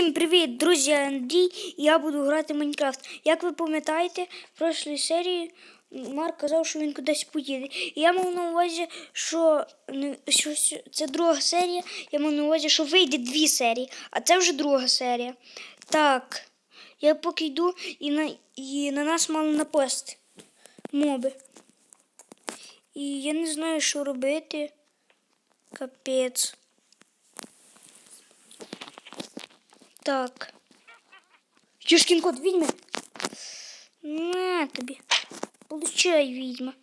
Всім привіт, друзі, Андрій, я буду грати в Майнкрафт. Як ви пам'ятаєте, в прошлій серії Марк казав, що він кудись поїде. І я мав на увазі, що, що це друга серія. Я мав на увазі, що вийде дві серії, а це вже друга серія. Так, я поки йду і на, і на нас мали напасти моби. І я не знаю, що робити. Капець. Так. Юшкин кот, відьма. На тобі. Получай, відьма.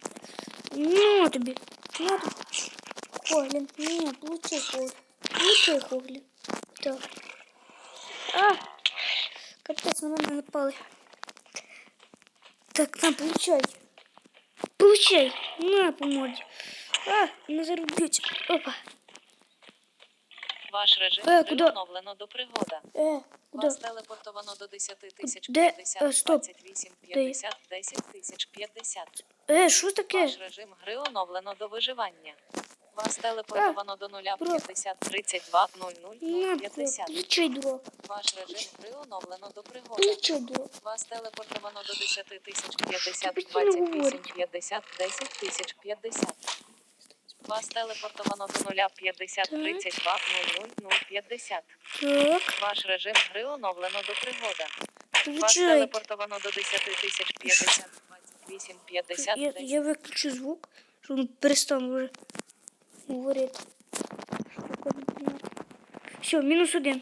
На тобі. На тобі. Хоглін. Не, получай хоглін. Получай хоглін. Так. А! Капець, на мене напали. Так, на, получай. Получай. На, по морді. А, не зарубить. Опа. Ваш режим Е, куди? оновлено до пригода. Е. Вас телепортовано до 10 тисяч Де? 50, Е, стоп. 28, 50, 10 тисяч 50. Е, що таке? Ваш режим гри оновлено до виживання. Вас телепортовано до 0, бро. 50, 32, 00, На, 50. получай. Ваш режим гри оновлено до. Получай. Вас телепортовано до 10 тисяч 50, Ти постійно 28, говориш. 50, 10 тисяч 50. Вас телепортовано до 0, 50, Так. 32, 00, 0, 50. Так, Ваш режим гри оновлено до пригода. Вас телепортовано до 10 тисяч 50, 28, 50, Я, 10. я виключу звук, щоб він перестав вже говорити. Все, мінус один.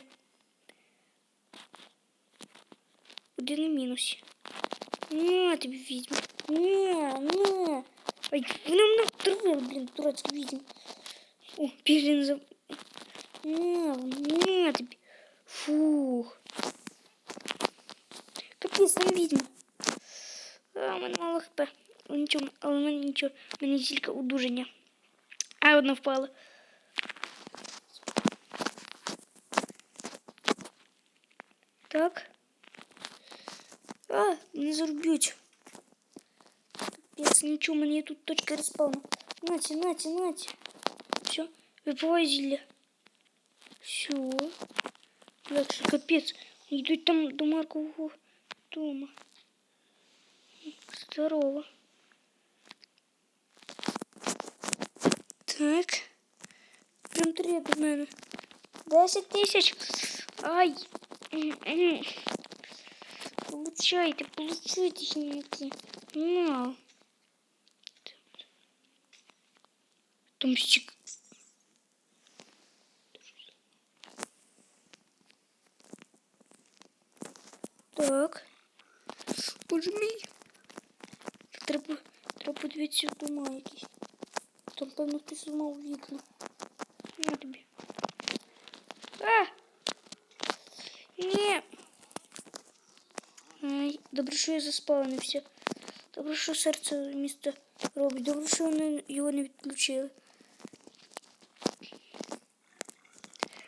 Один і мінус. На тобі візьму. На, на. Ай, вони мене втравили, блін, дурацькі візьму. О, пілін за... На, на тобі. Фух. Капець, там відьма. А, у мене мало хп. Але Нічого, але в мене нічого. У мене тільки удуження. А, одна впала. Так. Капець, нічого, у мене є тут точка респауну. Наті, наті, наті. Все, випивай зілля. Все. Легше, капець. Йдуть там до Маркового дома. Здорово. Так. Прям три до мене. Десять тисяч. Ай. М-м. Получайте, получайте, хіміки. На. Там. Так. Боже. Треба, треба подивитися дома якісь. Там, певно, хтось зламав вікна. На тобі. А! Ні. Ай, добре, що я заспавнився. Добре, що серце місто робить. Добре, що вони його не відключили.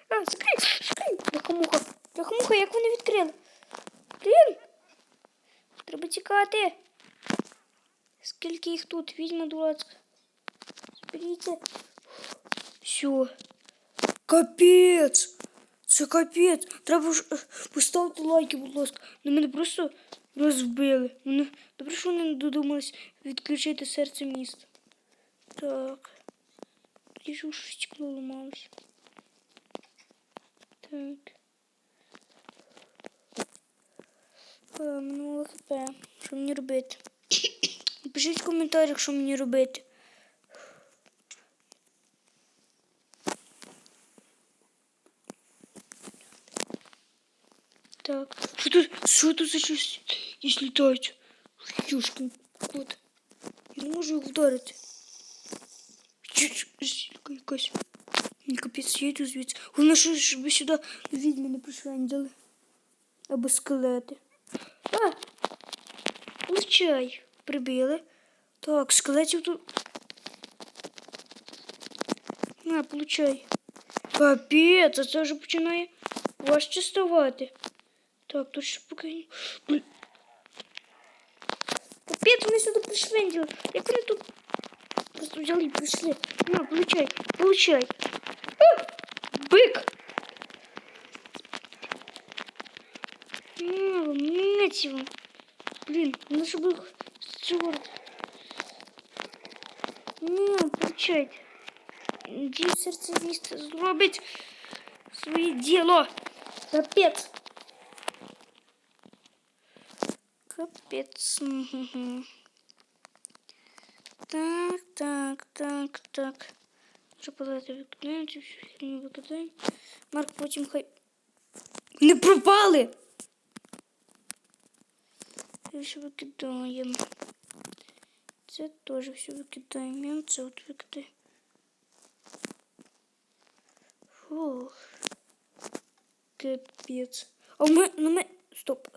А, закрий, закрий. Бляха-муха. Бляха-муха, як вони відкрили? Блін. Треба тікати. Скільки їх тут? Відьма дурацька. Зберіться. Все. Капець. Це капець. Треба ж е, поставити лайки, будь ласка. На мене просто розбили. Мене... Добре, що вони не додумались відключити серце міста. Так. Тоді ж уж стекло ламалось. Так. А, минуло хп. Що мені робити? Напишіть в коментарях, що мені робити. Так. Що тут? Що тут за щось? Якісь літають. Юшкин кот. Я не можу їх вдарити. Зілька якась. Ні, капець, я йду звідси. Головне, що щоб сюди відьми не пришвендили. Або скелети. А! Получай. Прибили. Так, скелетів тут. На, получай. Капець, а це вже починає важче ставати. Так, тут ще поки. Блін. Капець, вони сюди пришвендили. Як вони тут просто взяли і прийшли. На, получай, получай. Вам. Блін, ну щоб їх чорт. Не, получайте. Дім серцевіст зробить своє діло. Капець. Мгм. Так, так, так, так. Вже подати викидаємо. Марк потім хай. Не пропали! Це все викидаємо. Це теж все викидаємо. І Це от викидаємо. Фух. Капець. А у мене, на мене... Стоп.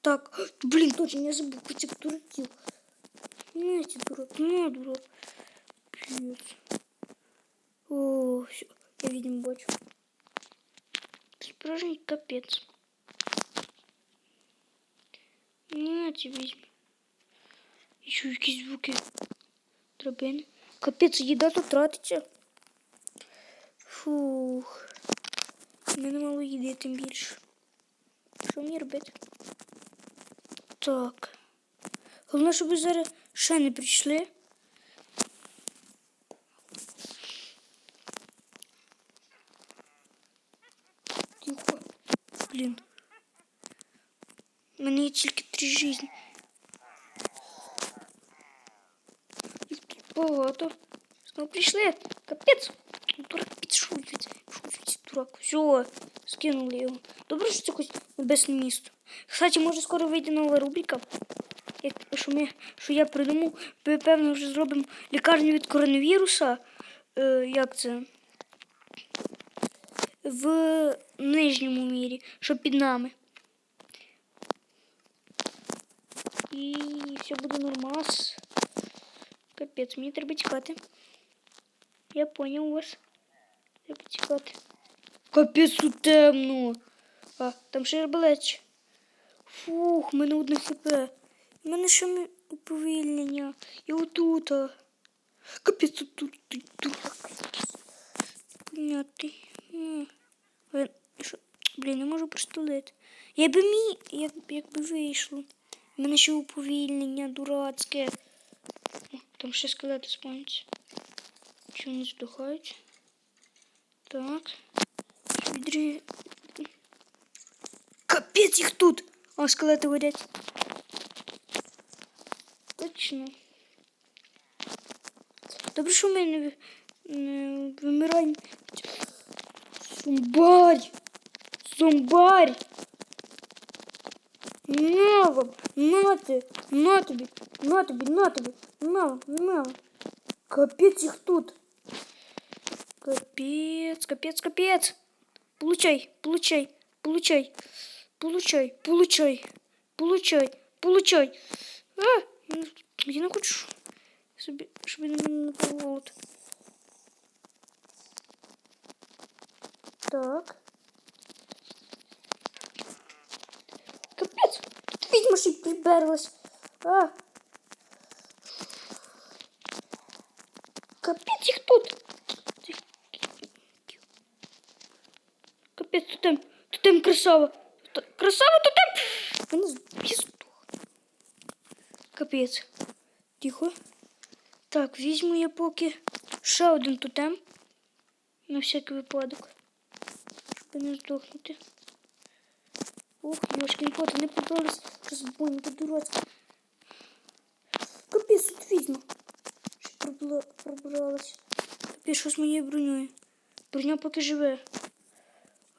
Так, блін, точно, я забув про цих дураків. На, ці дурак, на, дурак. Піц. О, все, я відьму бачу. Справжній капець. Ці візьму. І що, звуки? Драбини. Капець, їда тут тратиться. Фух. У мене мало їди, тим більше. Що мені робити? Так. Головне, щоб зараз ще не прийшли. Блін. Мене є тільки три життя. Їх тут багато. Знову прийшли. Капець. Дурак підшучується. Шучується дурак. Все, скинули його. Добре, що це хоч небесне місто. Кстати, може скоро вийде нова рубрика. Як, що, ми, що я придумав, ми, певно, вже зробимо лікарню від коронавіруса. Е, як це? В нижньому мірі, що під нами. І все буде нормас. Капець, мені треба тікати. Я понял вас. Треба тікати. Капець тут темно. А, там ще. Фух, в мене одне хп. У мене ще уповільнення. І отут. Капець тут тут ти дурак. Понятий. Блін, не можу простулити. Я би мій, як, якби вийшло. У мене ще уповільнення дурацьке. О, там ще скелети спавняться. Чи вони здухають? Так. Відрі... Капець їх тут! О, скелети горять. Точно. Добре, що ми не, не. Зомбарь! Зомбарь! На вам! На ти! На тобі! На тобі! На тобі! На! На! Капець їх тут! Капец, капец, капец. Получай, получай, получай, получай, получай, получай, получай. А, я не хочу, собі, щоб він мене не поволод. Так. Капець, тут відьма ще приберлась. Капець їх тут. Капець, тотем, тотем красава. Красава тотем. Мене збістух. Капець. Тихо. Так, візьму я поки ще один тотем. На всякий випадок. Щоб не здохнути. Ох, Йошкін кот, не подобались розбойники дурацькі. Капець, тут відьма. Що пробралась. Капець, що з моєю бронею? Броня поки живе.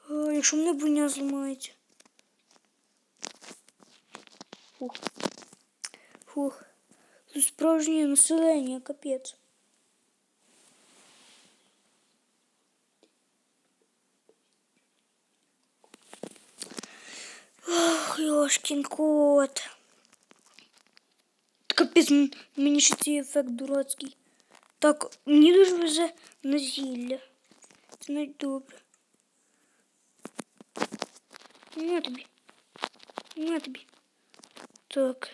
А, якщо мене броня зламається. Фух. Фух. Тут справжнє населення, капець. Ох, Йошкін кот. Капець, м- мені ще цей ефект дурацький. Так, мені дуже везе на зілля. Це навіть добре. На тобі. На тобі. Так.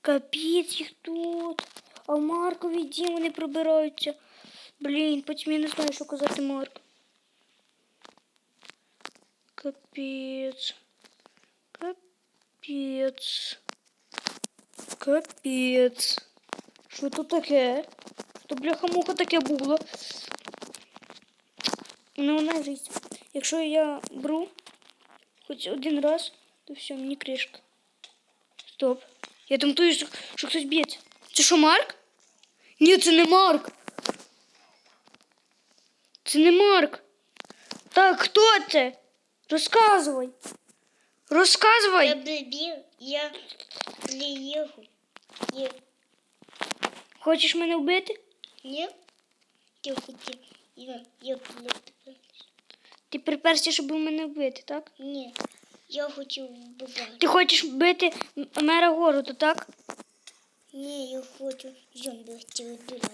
Капець їх тут. А в Маркові Діма не пробираються. Блін, потім я не знаю, що казати Марк. Капець. Капець. Капець. Капець. Що тут таке? Що бляха-муха таке було? Ну, вона жить. Якщо я беру хоч один раз, то все, мені кришка. Стоп. Я там тую, що, що хтось б'ється. Це що, Марк? Ні, це не Марк. Це не Марк. Так, хто це? Розказуй. Розказуй. Я прибіг, я приїхав. Є. Хочеш мене вбити? Ні? Я хотів. Я, я прилетів. Ти приперся, щоб мене вбити, так? Ні. Я хотів вбивати. Ти хочеш вбити мера городу, так? Ні, я хочу зомбі вбивати.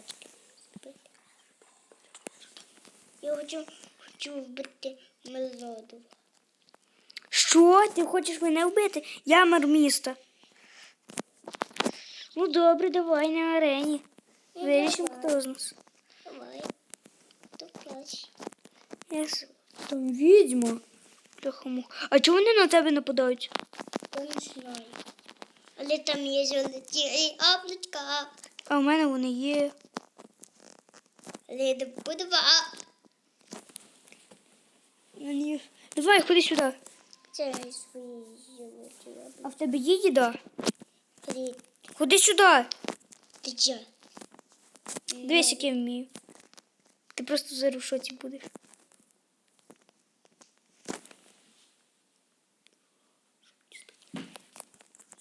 Я хочу, хочу вбити мелоду. Що? Ти хочеш мене вбити? Я мер міста. Ну добре, давай на арені. Вирішимо, хто з нас. Давай. То краще. Я с- Там відьма. А чого вони на тебе нападають? Я не знаю. Але там є золоті яблучка. А в мене вони є. Але я не буду ба. Давай, ходи сюди. А в тебе є їда? Привіт. Ходи сюди. Ти чо? Дивись, як я вмію. Ти просто зараз в шоці будеш.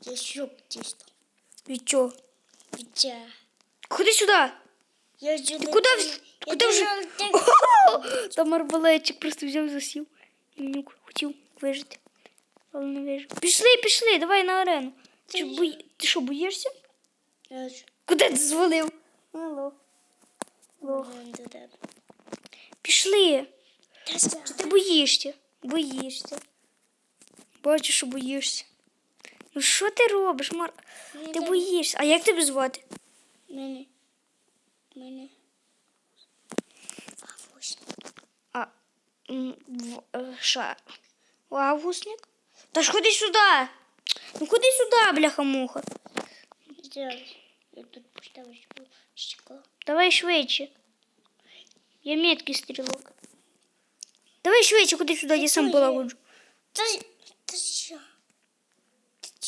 Я шок тісто. Від чого? Вітя. Ходи сюди. Я вже Ти куди, в- куди вже? Там арбалетчик просто взяв засів. І нюк хотів вижити. Але не вижив. Пішли, пішли, давай на арену. Ти, що, бої... ти що, боїшся? Куди ти звалив? Алло. Лох. Пішли. Чи ти боїшся? Боїшся. Бачу, що боїшся. Ну що ти робиш, Марк? Ти боїшся. А як тебе звати? Мене. Мене. Август. А, в, е, ша. Августник? Та ж ходи сюди. Ну ходи сюди, бляха-муха. Зараз. Я тут поставлю стекло. Давай швидше. Я меткий стрілок. Давай швидше, ходи сюди, я сам полагоджу. Та, та що?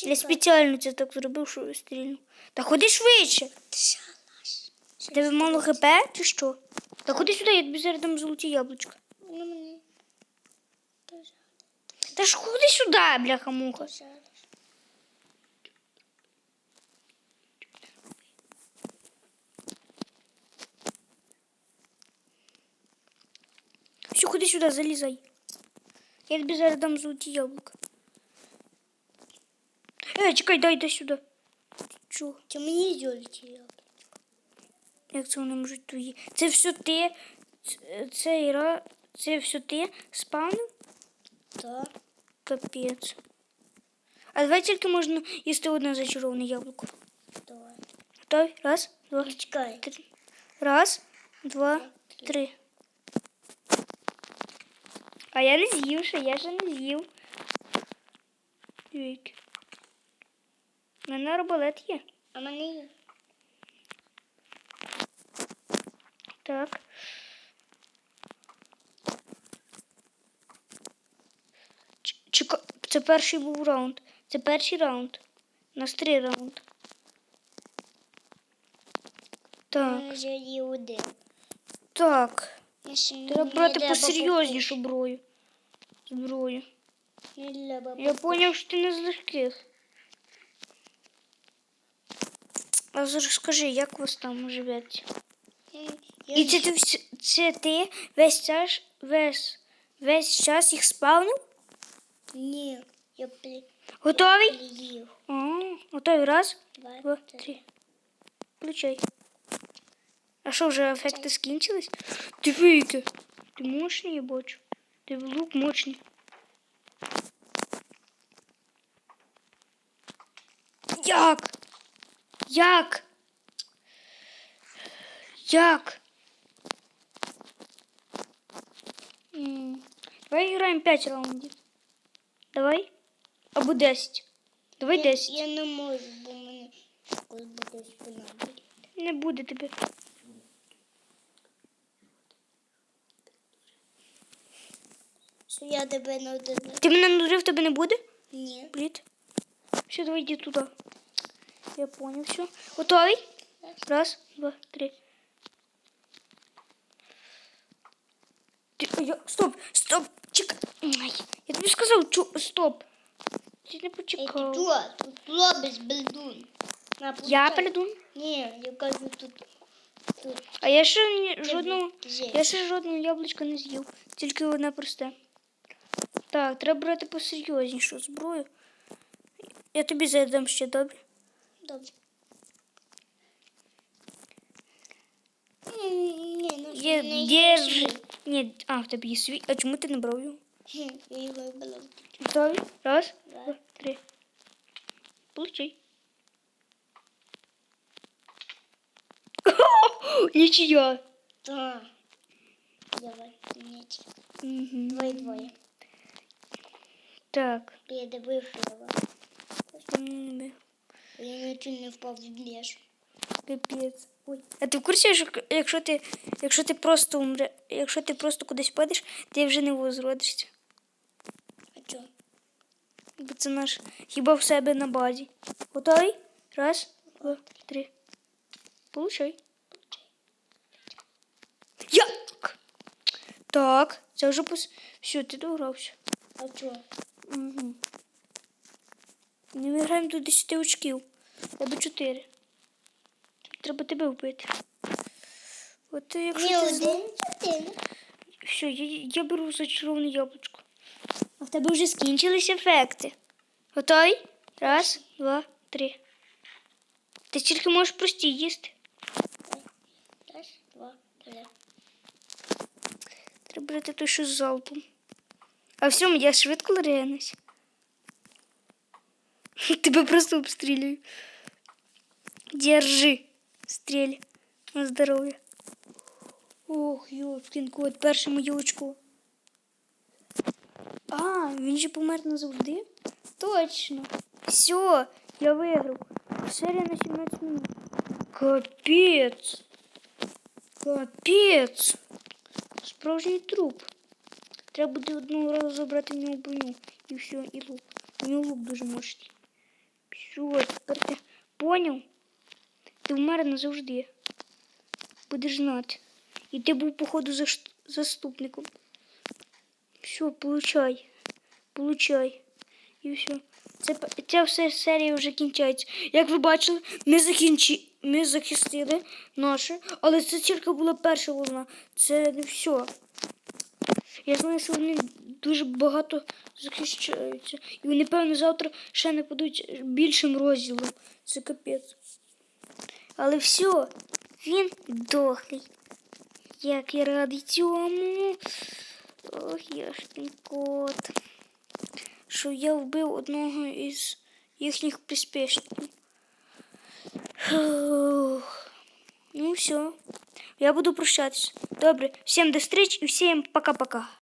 Я спеціально це так зробив, що стрільну. Та ходи швидше. Ти що. Що Тебе мало хп чи що? Та ходи сюди, я тобі зараз дам золоті яблучка. Ну, мене. Та що? Та ж ходи сюди, бляха-муха. Та що? Все, ходи сюди, залізай. Я тобі зараз дам золоті яблука. Е, чекай, дай дай сюди. Чого? Чи мені золоті яблука? Як це вони можуть твої? Це все ти. Це, це, це все ти спавнив? Так. Капець. А давай тільки можна їсти одне зачароване яблуко. Давай. Готові? Раз, два, Чекай. три. Раз, два, три. А я не з'їв ще, я ще не з'їв. У мене арбалет є. А мене є. Так. Чека... Це перший був раунд. Це перший раунд. У нас три раунд. Так. вже є один. Так. Я Треба брати посерйознішу зброю. Зброю. Я зрозумів, що ти не з легких. А зараз скажи, як у вас там живеться? Я І це ти, це ти весь час, весь, весь час їх спавнив? Ні, я при... Готовий? приїв. А, готовий. Раз, Два, два, три. три. Включай. А що, вже ефекти скінчились? Диви, яке. Ти мощний, я бачу. Ти лук мощний. Як? Як? Як? М, Давай граємо 5 раундів. Давай. Або 10. Давай Я, 10. я не можу, бо мене якось буде спина. Не буде тебе. Що я тебе не одразу. Ти мене надурив, тебе не буде? Ні. Блід. Все, давай йди туди. Я понял, все. Готовий? Раз, два, три. Ти, я, стоп, стоп. Ай, я тобі сказав, чу, стоп. Ти не почекав. що? Тут робиш, бельдун. На, Я перейду. Ні, я кажу тут. Тут. А я ще ні, жодного, жесть. я ще жодного яблучка не з'їв. Тільки одне просте. Так, треба брати посерйознішу зброю. Я тобі задам ще добре. Добре. М, Ні, ну Є, не є. Ні, а, в тебе є свій. А чому ти не брав його? Я його вибила. Готові? Раз, Да. два, три. Получай. Нічия. Так. Давай, ніч. Мгм. Двоє-двоє. Так. Я добив його. Я нічого не впав в ліж. Капець. Ой. А ти в курсі, що якщо ти, якщо ти просто умре, якщо ти просто кудись падеш, ти вже не возродишся. А це наш хіба в себе на базі. Готовий? Раз, два, три. Получай. Як? Так, це вже пос... Все, ти догрався. А чо? Угу. Не ми граємо до 10 очків. Тебе 4. Треба тебе вбити. От якщо Не ти один, один. Все, я, я беру зачароване яблучко. А в тебе вже скінчились ефекти. Готовий? Раз, два, три. Ти тільки можеш прості їсти. Раз, два, три. Треба брати той, що з залпом. А всьому я швидко регенусь. Тебе просто обстрілюю. Держи. Стріль. На здоров'я. Ох, йопкін кот, перше моє очко. А, він же помер назавжди? Точно. Все, я виграв. Серія на 17 минут. Капець. Капець. Справжній труп. Треба буде одного разу забрати в нього броню. І все, і лук. У нього лук дуже мощний. Все, тепер ти поняв? Ти вмер назавжди. Будеш знати. І ти був, походу, заступником. Все, получай. Получай. І все. Це, ця вся серія вже кінчається. Як ви бачили, ми, закінчи... ми захистили наше, але це тільки була перша волна. Це не все. Я знаю, що вони дуже багато захищаються. І вони, певно, завтра ще нападуть більшим розділом. Це капець. Але все, він дохлий. Як я радий цьому. Ох, яшкін кот. Що я вбив одного із їхніх приспішників. Ну все. Я буду прощатися. Добре, всім до зустрічі і всім пока-пока.